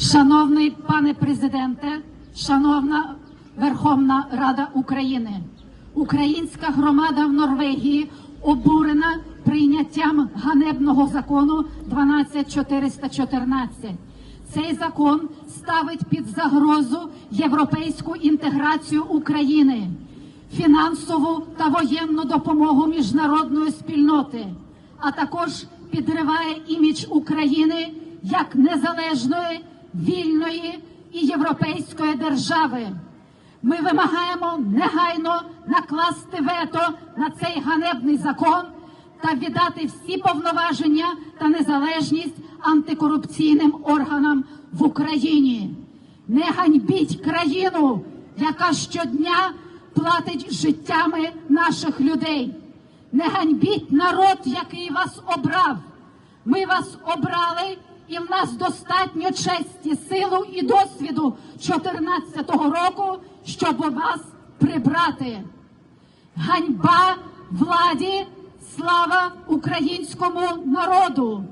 Шановний пане президенте, шановна Верховна Рада України, українська громада в Норвегії обурена прийняттям ганебного закону 12414. Цей закон ставить під загрозу європейську інтеграцію України, фінансову та воєнну допомогу міжнародної спільноти, а також підриває імідж України як незалежної, вільної і європейської держави. Ми вимагаємо негайно накласти вето на цей ганебний закон та віддати всі повноваження та незалежність антикорупційним органам в Україні. Не ганьбіть країну, яка щодня платить життями наших людей. Не ганьбіть народ, який вас обрав. Ми вас обрали, і в нас достатньо честі, силу і досвіду 14-го року, щоб вас прибрати. Ганьба владі, слава українському народу.